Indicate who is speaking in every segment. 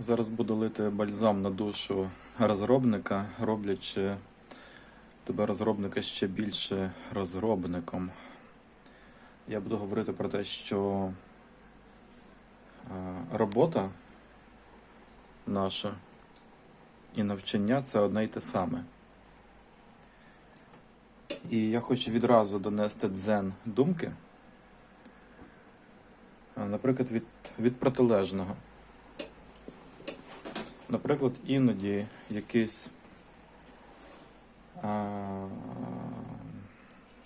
Speaker 1: Зараз буду лити бальзам на душу розробника, роблячи тебе розробника ще більше розробником. Я буду говорити про те, що е, робота наша і навчання це одне й те саме. І я хочу відразу донести дзен думки, е, наприклад, від, від протилежного. Наприклад, іноді якийсь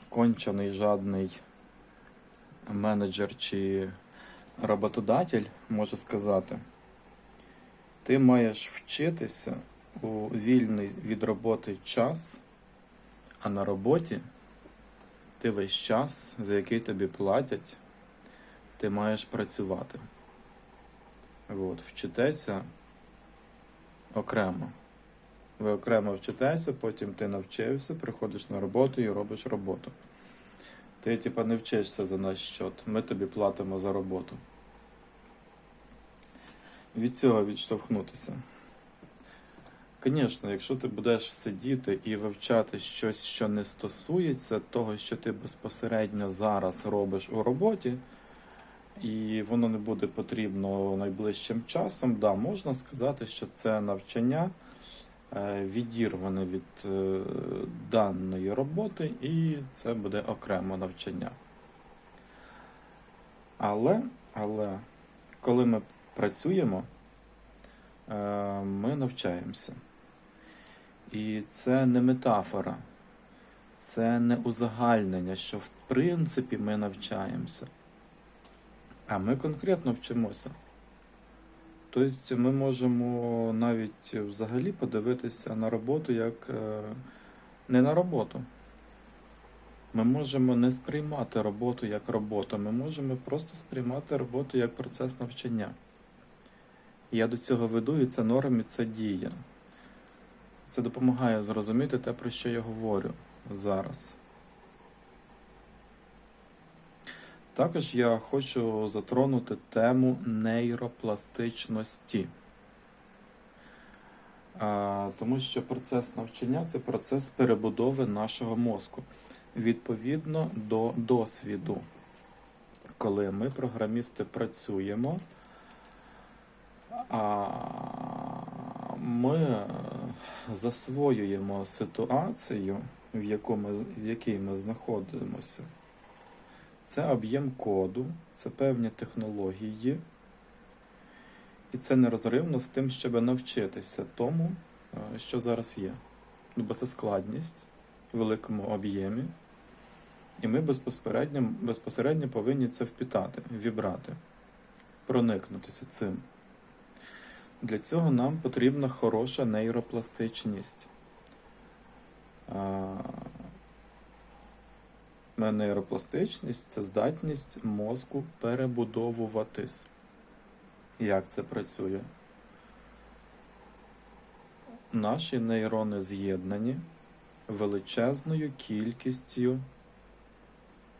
Speaker 1: кончений жадний менеджер чи роботодатель може сказати, ти маєш вчитися у вільний від роботи час, а на роботі ти весь час, за який тобі платять, ти маєш працювати. От, вчитеся окремо. Ви окремо вчитеся, потім ти навчився, приходиш на роботу і робиш роботу. Ти, типа, не вчишся за наш счет. Ми тобі платимо за роботу. Від цього відштовхнутися. Звісно, якщо ти будеш сидіти і вивчати щось, що не стосується того, що ти безпосередньо зараз робиш у роботі, і воно не буде потрібно найближчим часом, да, можна сказати, що це навчання е, відірване від е, даної роботи, і це буде окремо навчання. Але, але коли ми працюємо, е, ми навчаємося. І це не метафора, це не узагальнення, що в принципі ми навчаємося. А ми конкретно вчимося. Тобто ми можемо навіть взагалі подивитися на роботу як е, не на роботу. Ми можемо не сприймати роботу як роботу, ми можемо просто сприймати роботу як процес навчання. Я до цього веду, і це норм, і це дія. Це допомагає зрозуміти те, про що я говорю зараз. Також я хочу затронути тему нейропластичності. Тому що процес навчання це процес перебудови нашого мозку відповідно до досвіду. Коли ми, програмісти, працюємо, ми засвоюємо ситуацію, в якій ми знаходимося. Це об'єм коду, це певні технології, і це нерозривно з тим, щоб навчитися тому, е, що зараз є. Ну, бо це складність в великому об'ємі, і ми безпосередньо, безпосередньо повинні це впітати, вібрати, проникнутися цим. Для цього нам потрібна хороша нейропластичність. Нейропластичність це здатність мозку перебудовуватись. Як це працює? Наші нейрони з'єднані величезною кількістю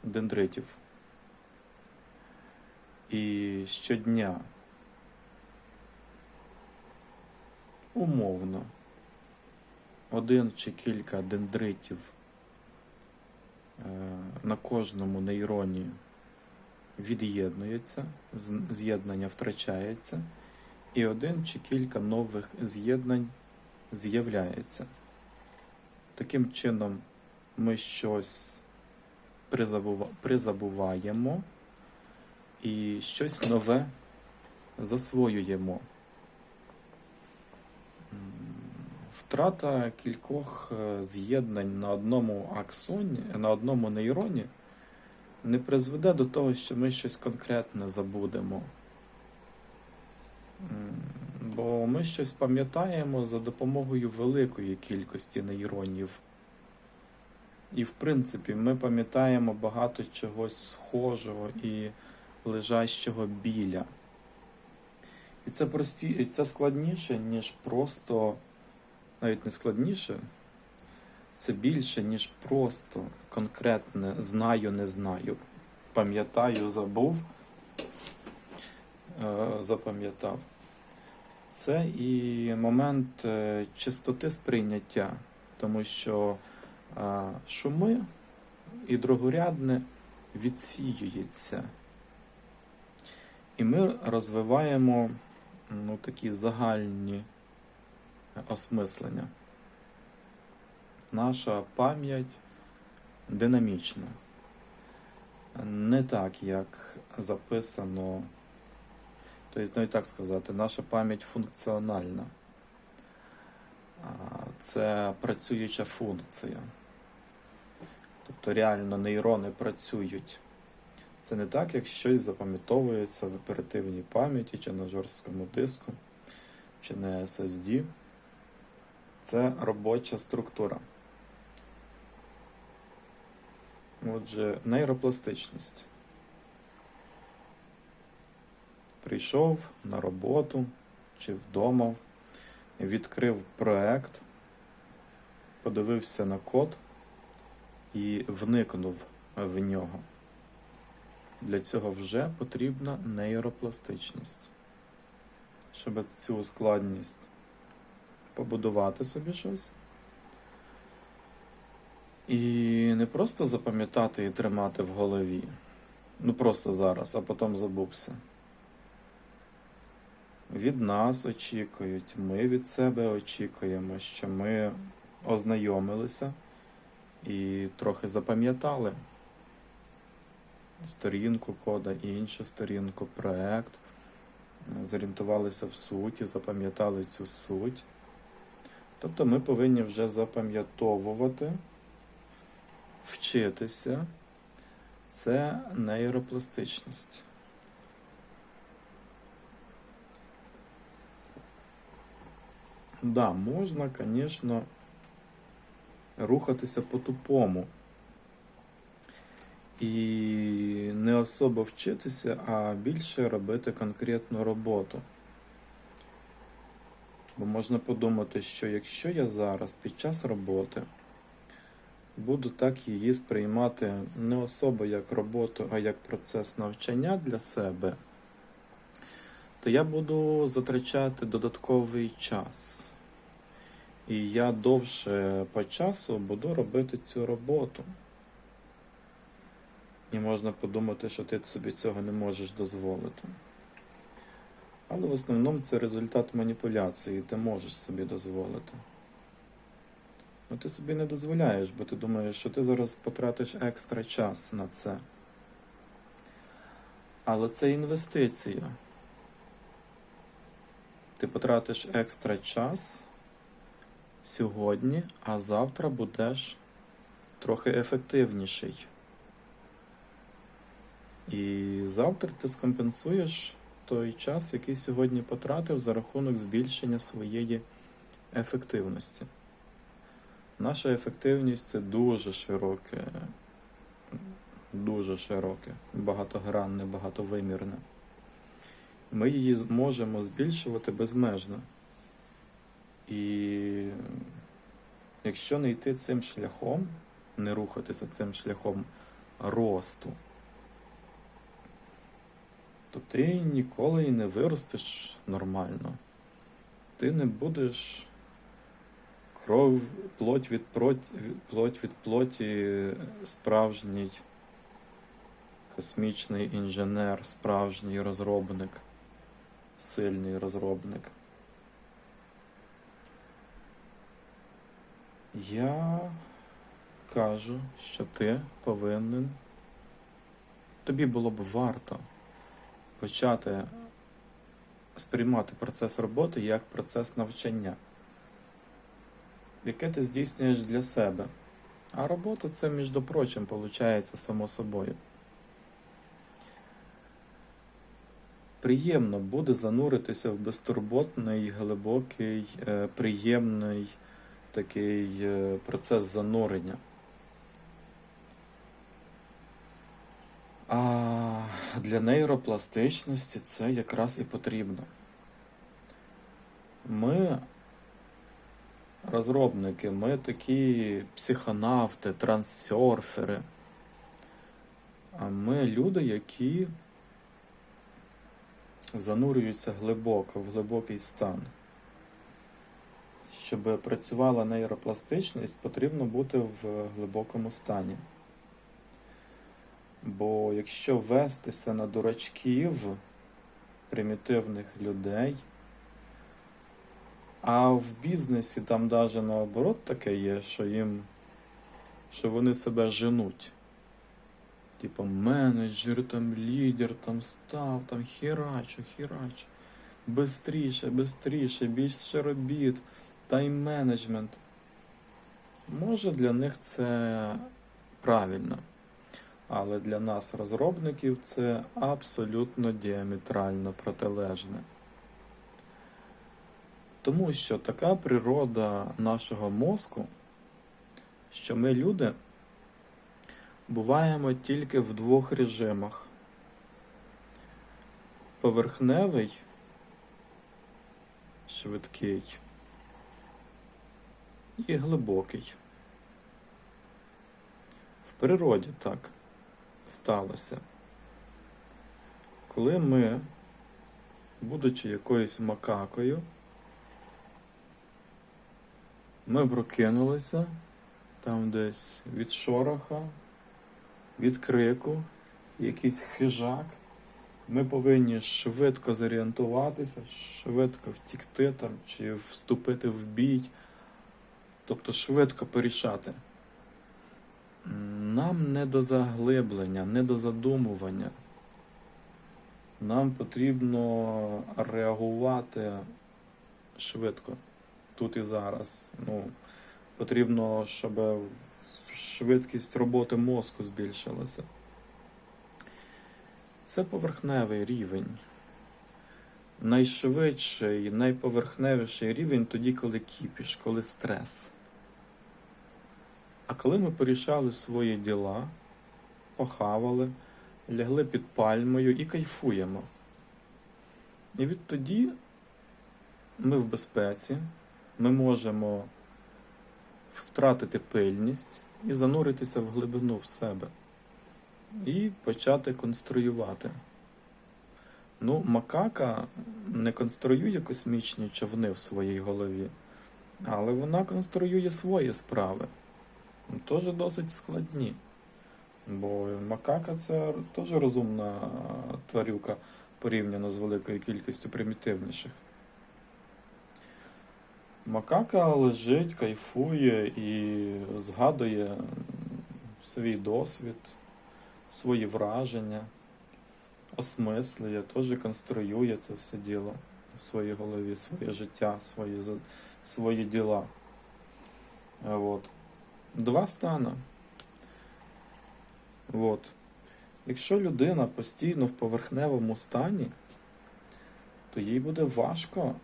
Speaker 1: дендритів. І щодня умовно один чи кілька дендритів на кожному нейроні від'єднується, з'єднання втрачається, і один чи кілька нових з'єднань з'являється. Таким чином, ми щось призабува- призабуваємо і щось нове засвоюємо. Втрата кількох е, з'єднань на одному аксоні, на одному нейроні не призведе до того, що ми щось конкретне забудемо. Бо ми щось пам'ятаємо за допомогою великої кількості нейронів. І, в принципі, ми пам'ятаємо багато чогось схожого і лежащого біля. І це прості, і це складніше, ніж просто, навіть не складніше, це більше, ніж просто конкретне знаю, не знаю. Пам'ятаю, забув, е, запам'ятав. це і момент е, чистоти сприйняття, тому що е, шуми і другорядне відсіюється. І ми розвиваємо ну, такі загальні осмислення. Наша пам'ять динамічна. Не так, як записано, тобто, навіть так сказати, наша пам'ять функціональна. Це працююча функція. Тобто реально нейрони працюють. Це не так, як щось запам'ятовується в оперативній пам'яті чи на жорсткому диску, чи на SSD. Це робоча структура. Отже, нейропластичність. Прийшов на роботу чи вдома, відкрив проект, подивився на код і вникнув в нього. Для цього вже потрібна нейропластичність. Щоб цю складність побудувати собі щось. І не просто запам'ятати і тримати в голові. Ну просто зараз, а потім забувся. Від нас очікують, ми від себе очікуємо, що ми ознайомилися і трохи запам'ятали сторінку кода, іншу сторінку, проект, зорієнтувалися в суті, запам'ятали цю суть. Тобто ми повинні вже запам'ятовувати, вчитися. Це нейропластичність. Да, можна, звісно, рухатися по-тупому. І не особо вчитися, а більше робити конкретну роботу. Бо можна подумати, що якщо я зараз під час роботи буду так її сприймати не особо як роботу, а як процес навчання для себе, то я буду затрачати додатковий час. І я довше по часу буду робити цю роботу. І можна подумати, що ти собі цього не можеш дозволити. Але в основному це результат маніпуляції, ти можеш собі дозволити. Ну ти собі не дозволяєш, бо ти думаєш, що ти зараз потратиш екстра час на це. Але це інвестиція. Ти потратиш екстра час сьогодні, а завтра будеш трохи ефективніший. І завтра ти скомпенсуєш той час, який сьогодні потратив за рахунок збільшення своєї ефективності. Наша ефективність це дуже широке, дуже широке, багатогранне, багатовимірне. Ми її зможемо збільшувати безмежно. І якщо не йти цим шляхом, не рухатися цим шляхом росту, то ти ніколи і не виростеш нормально. Ти не будеш кров, плоть від плоті, плоть від плоті, справжній космічний інженер, справжній розробник, сильний розробник. Я кажу, що ти повинен, тобі було б варто почати сприймати процес роботи як процес навчання, яке ти здійснюєш для себе. А робота це, між прочим, виходить само собою. Приємно буде зануритися в безтурботний, глибокий, е, приємний такий е, процес занурення. А для нейропластичності це якраз і потрібно. Ми, розробники, ми такі психонавти, трансерфери. А ми люди, які занурюються глибоко, в глибокий стан. Щоб працювала нейропластичність, потрібно бути в глибокому стані. Бо якщо вестися на дурачків, примітивних людей, а в бізнесі там навіть наоборот таке є, що їм, що вони себе женуть. Типа менеджер, там лідер, там став, там херачу, херачу. Бистріше, бистріше, більше робіт, тайм-менеджмент. Може для них це правильно. Але для нас, розробників, це абсолютно діаметрально протилежне. Тому що така природа нашого мозку, що ми люди буваємо тільки в двох режимах: поверхневий, швидкий і глибокий. В природі так сталося. Коли ми, будучи якоюсь макакою, ми прокинулися там десь від шороха, від крику, якийсь хижак. Ми повинні швидко зорієнтуватися, швидко втікти там чи вступити в бій, тобто швидко порішати. Нам не до заглиблення, не до задумування. Нам потрібно реагувати швидко, тут і зараз. Ну, потрібно, щоб швидкість роботи мозку збільшилася. Це поверхневий рівень. Найшвидший, найповерхневіший рівень тоді, коли кіпіш, коли стрес. А коли ми порішали свої діла, похавали, лягли під пальмою і кайфуємо. І відтоді ми в безпеці, ми можемо втратити пильність і зануритися в глибину в себе. І почати конструювати. Ну, макака не конструює космічні човни в своїй голові, але вона конструює свої справи. Ну, Теж досить складні. Бо макака це теж розумна тварюка порівняно з великою кількістю примітивніших. Макака лежить, кайфує і згадує свій досвід, свої враження, осмислює, теж конструює це все діло в своїй голові, своє життя, свої, свої діла. От. Два стани. От. Якщо людина постійно в поверхневому стані, то їй буде важко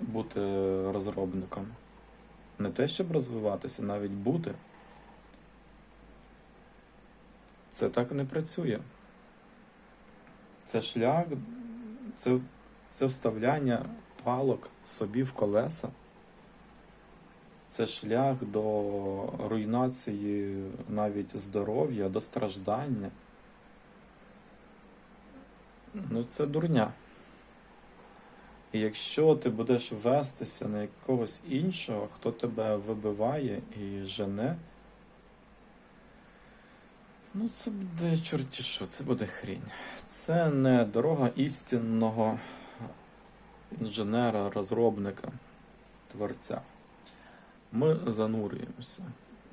Speaker 1: бути розробником. Не те, щоб розвиватися, навіть бути. Це так не працює. Це шлях, це, це вставляння палок собі в колеса. Це шлях до руйнації навіть здоров'я, до страждання. Ну, це дурня. І якщо ти будеш вестися на якогось іншого, хто тебе вибиває і жене, ну це буде чорті що, це буде хрінь. Це не дорога істинного інженера, розробника, творця. Ми занурюємося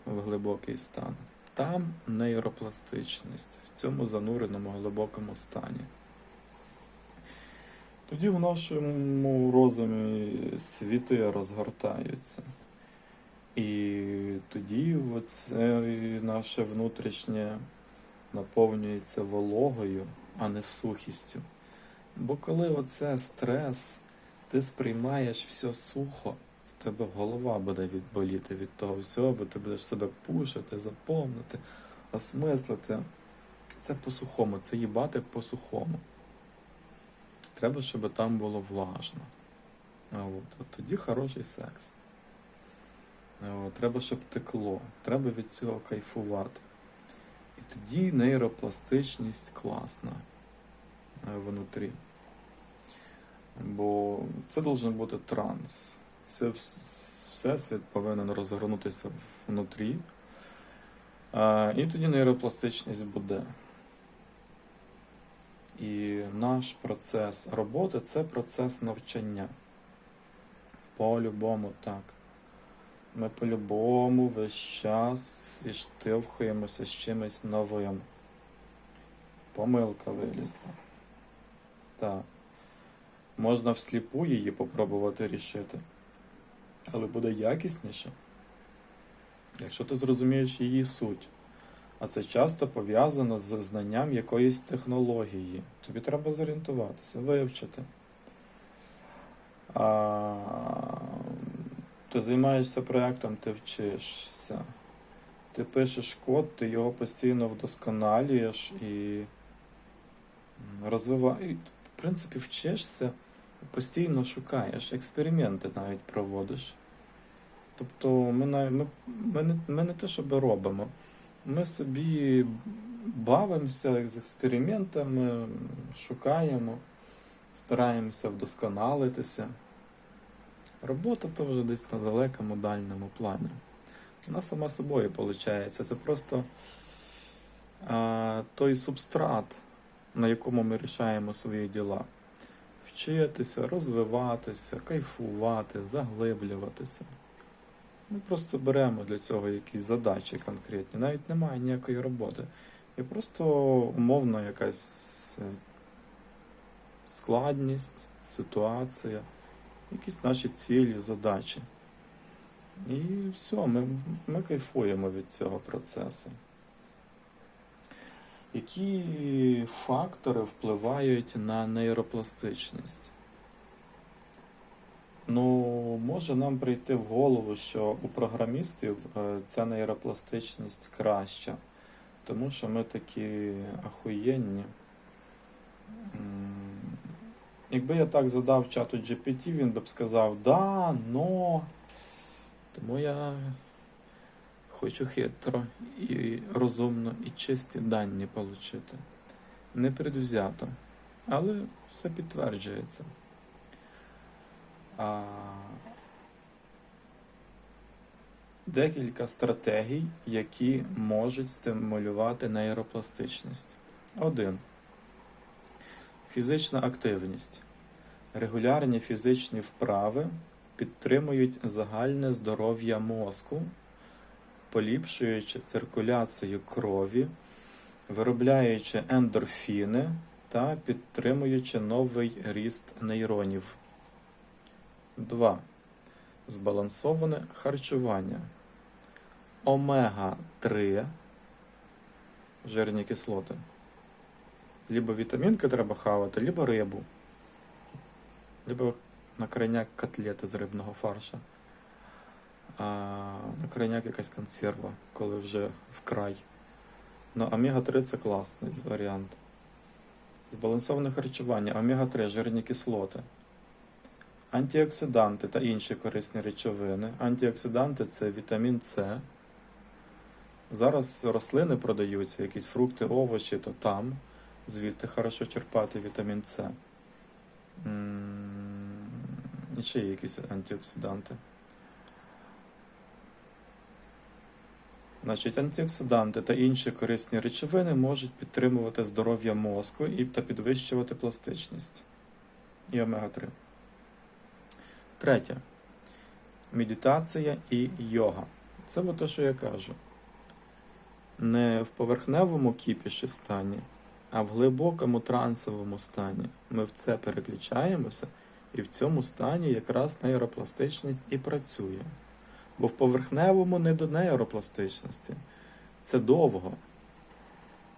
Speaker 1: в глибокий стан. Там нейропластичність, в цьому зануреному глибокому стані. Тоді в нашому розумі світи розгортаються. І тоді оце наше внутрішнє наповнюється вологою, а не сухістю. Бо коли оце стрес, ти сприймаєш все сухо, тебе голова буде відболіти від того всього, бо ти будеш себе пушити, заповнити, осмислити. Це по-сухому, це їбати по-сухому. Треба, щоб там було влажно. От, от тоді хороший секс. От, треба, щоб текло. Треба від цього кайфувати. І тоді нейропластичність класна. е, внутрі. Бо це должен бути транс. Це вс- всесвіт повинен розгорнутися внутрі. І тоді нейропластичність буде. І наш процес роботи це процес навчання. По-любому так. Ми по-любому весь час зіштовхуємося з чимось новим. Помилка вилізла. Так. Можна всліпу її попробувати рішити. Але буде якісніше, якщо ти зрозумієш її суть. А це часто пов'язано з знанням якоїсь технології. Тобі треба зорієнтуватися, вивчити. А, ти займаєшся проєктом, ти вчишся. Ти пишеш код, ти його постійно вдосконалюєш і розвиваєш. В принципі, вчишся, постійно шукаєш, експерименти навіть проводиш. Тобто ми, ми, ми, не, ми не те, що робимо. Ми собі бавимося з експериментами, шукаємо, стараємося вдосконалитися. Робота то вже десь на далекому дальньому плані. Вона сама собою виходить. Це просто а, той субстрат, на якому ми рішаємо свої діла. Вчитися, розвиватися, кайфувати, заглиблюватися. Ми просто беремо для цього якісь задачі конкретні. Навіть немає ніякої роботи. Є просто умовно якась е, складність, ситуація, якісь наші цілі, задачі. І все, ми, ми кайфуємо від цього процесу. Які фактори впливають на нейропластичність? Ну, може нам прийти в голову, що у програмістів е, ця нейропластичність краща, тому що ми такі ахуєнні. Якби я так задав чату GPT, він би б сказав да, но. Тому я хочу хитро і розумно і чисті дані отримати. Не предвзято. Але все підтверджується. А, декілька стратегій, які можуть стимулювати нейропластичність. Один. Фізична активність. Регулярні фізичні вправи підтримують загальне здоров'я мозку, поліпшуючи циркуляцію крові, виробляючи ендорфіни та підтримуючи новий ріст нейронів. 2. Збалансоване харчування. Омега-3 жирні кислоти. Либо вітамінки треба хавати, либо рибу. Либо на котлети з рибного фарша. А на крайняк якась консерва, коли вже вкрай. Ну, омега-3 це класний варіант. Збалансоване харчування, омега-3 жирні кислоти. Антиоксиданти та інші корисні речовини. Антиоксиданти це вітамін С. Зараз рослини продаються, якісь фрукти, овочі, то там. Звідти хорошо черпати вітамін С. І ще є якісь антиоксиданти. Значить, антиоксиданти та інші корисні речовини можуть підтримувати здоров'я мозку і та підвищувати пластичність. І омега-3. Третє. Медитація і йога. Це от те, що я кажу. Не в поверхневому кіпіші стані, а в глибокому трансовому стані. Ми в це переключаємося, і в цьому стані якраз нейропластичність і працює. Бо в поверхневому не до нейропластичності. Це довго.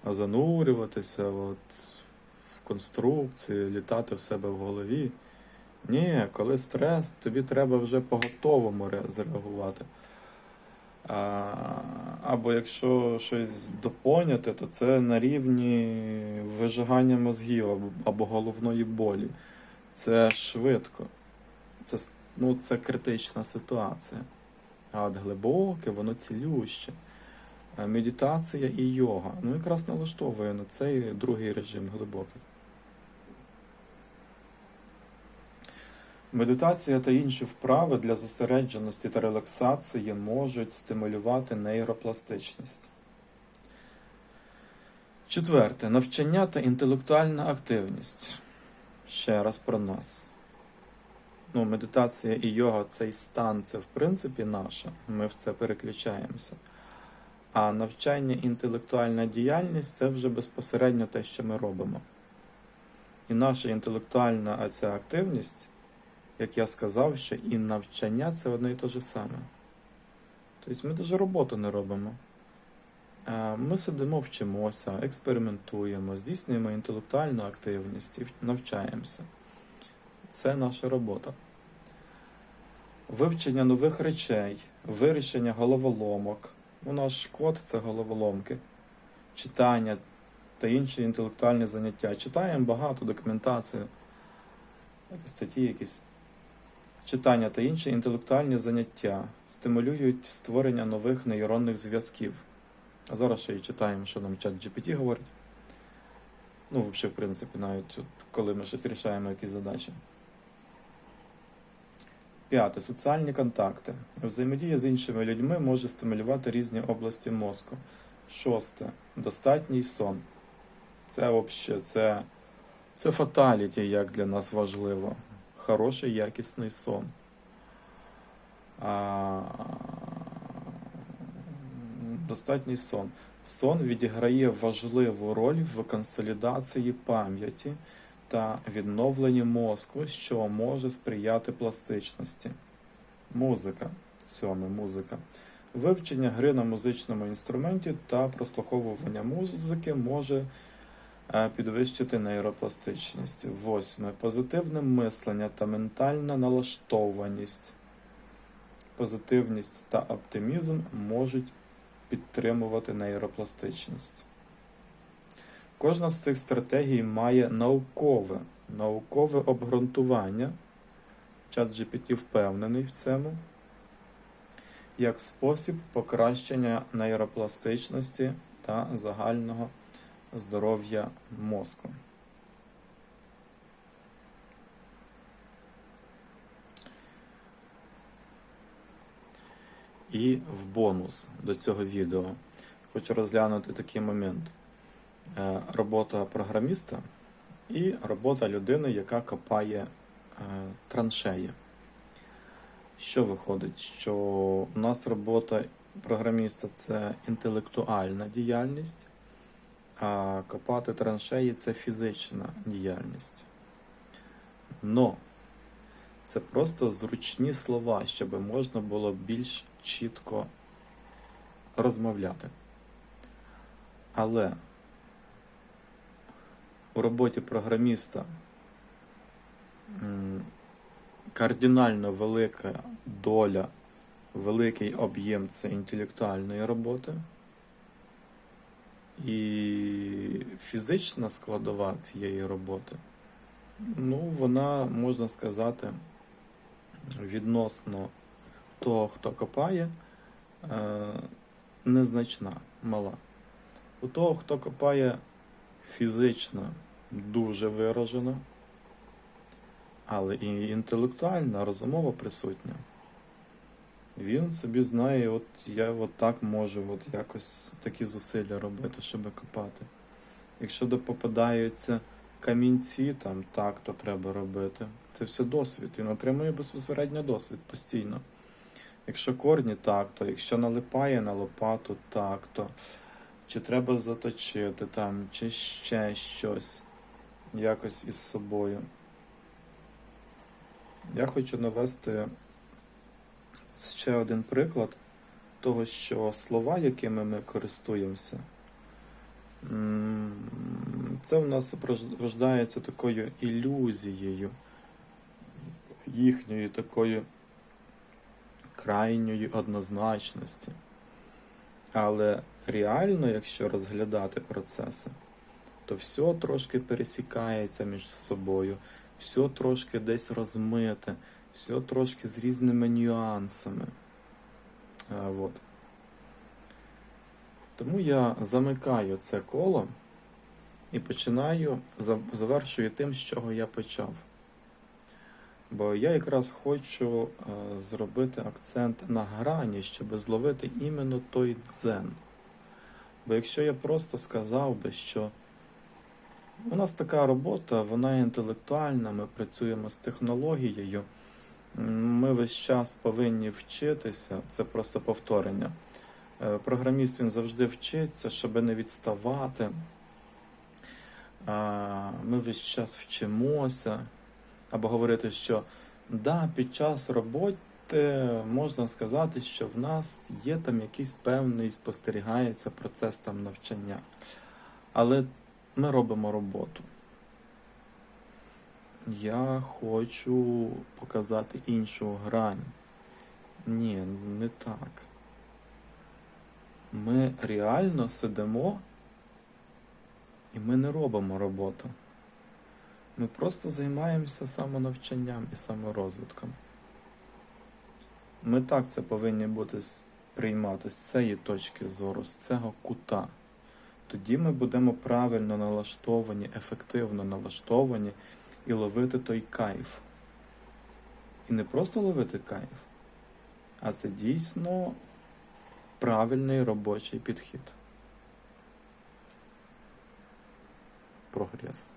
Speaker 1: А занурюватися от, в конструкції, літати в себе в голові. Ні, коли стрес, тобі треба вже по-готовому ре- зреагувати. А, або якщо щось допоняти, то це на рівні вижигання мозгів або головної болі. Це швидко. Це, ну, це критична ситуація. Ад глибоке, воно цілюще. Е, медитація і йога. Ну, якраз налаштовує на цей другий режим глибокий. Медитація та інші вправи для зосередженості та релаксації можуть стимулювати нейропластичність. Четверте. Навчання та інтелектуальна активність. Ще раз про нас. Ну, медитація і йога, цей стан, це в принципі наше. Ми в це переключаємося. А навчання, інтелектуальна діяльність це вже безпосередньо те, що ми робимо. І наша інтелектуальна ця активність, як я сказав, що і навчання це одне і те ж саме. Тобто ми навіть роботу не робимо. Ми сидимо, вчимося, експериментуємо, здійснюємо інтелектуальну активність і навчаємося. Це наша робота. Вивчення нових речей, вирішення головоломок. У наш код це головоломки, читання та інші інтелектуальні заняття. Читаємо багато документації, статті якісь. Читання та інші інтелектуальні заняття стимулюють створення нових нейронних зв'язків. А зараз ще й читаємо, що нам чат GPT говорить. Ну, взагалі, в принципі, навіть коли ми щось рішаємо, якісь задачі. П'яте. Соціальні контакти. Взаємодія з іншими людьми може стимулювати різні області мозку. Шосте. Достатній сон. Це взагалі, це, це фаталіті, як для нас важливо. Хороший, якісний сон. А, достатній сон. Сон відіграє важливу роль в консолідації пам'яті та відновленні мозку, що може сприяти пластичності. Музика. Сьоме музика. Вивчення гри на музичному інструменті та прослуховування музики може е, підвищити нейропластичність. Восьме. Позитивне мислення та ментальна налаштованість. Позитивність та оптимізм можуть підтримувати нейропластичність. Кожна з цих стратегій має наукове, наукове обґрунтування. Чат GPT впевнений в цьому, як спосіб покращення нейропластичності та загального здоров'я мозку. І в бонус до цього відео хочу розглянути такий момент. Е, Робота програміста і робота людини, яка копає е, траншеї. Що виходить? Що у нас робота програміста це інтелектуальна діяльність, а копати траншеї це фізична діяльність. Но це просто зручні слова, щоб можна було більш чітко розмовляти. Але у роботі програміста кардинально велика доля, великий об'єм це інтелектуальної роботи. І фізична складова цієї роботи, ну, вона, можна сказати, відносно того, хто копає, е, незначна, мала. У того, хто копає фізично дуже виражена, але і інтелектуальна, розумова присутня. Він собі знає, от я от так можу от якось такі зусилля робити, щоб копати. Якщо попадаються камінці, там так, то треба робити. Це все досвід. Він отримує безпосередньо досвід постійно. Якщо корні, так, то якщо налипає на лопату, так, то чи треба заточити там, чи ще щось якось із собою. Я хочу навести ще один приклад того, що слова, якими ми користуємося, це в нас рождається такою ілюзією, їхньої такої крайньої однозначності. Але реально, якщо розглядати процеси, то все трошки пересікається між собою, все трошки десь розмите, все трошки з різними нюансами. А, от. Тому я замикаю це коло і починаю, завершую тим, з чого я почав. Бо я якраз хочу е, зробити акцент на грані, щоб зловити іменно той дзен. Бо якщо я просто сказав би, що у нас така робота, вона інтелектуальна, ми працюємо з технологією, ми весь час повинні вчитися, це просто повторення. Е, Програміст він завжди вчиться, щоб не відставати. Ми весь час вчимося. Або говорити, що да, під час роботи можна сказати, що в нас є там якийсь певний спостерігається процес там навчання. Але ми робимо роботу. Я хочу показати іншу грань. Ні, не так. Ми реально сидимо і ми не робимо роботу. Ми просто займаємося самонавчанням і саморозвитком. Ми так це повинні бути сприймати з цієї точки зору, з цього кута. Тоді ми будемо правильно налаштовані, ефективно налаштовані і ловити той кайф. І не просто ловити кайф, а це дійсно правильний робочий підхід. Прогрес.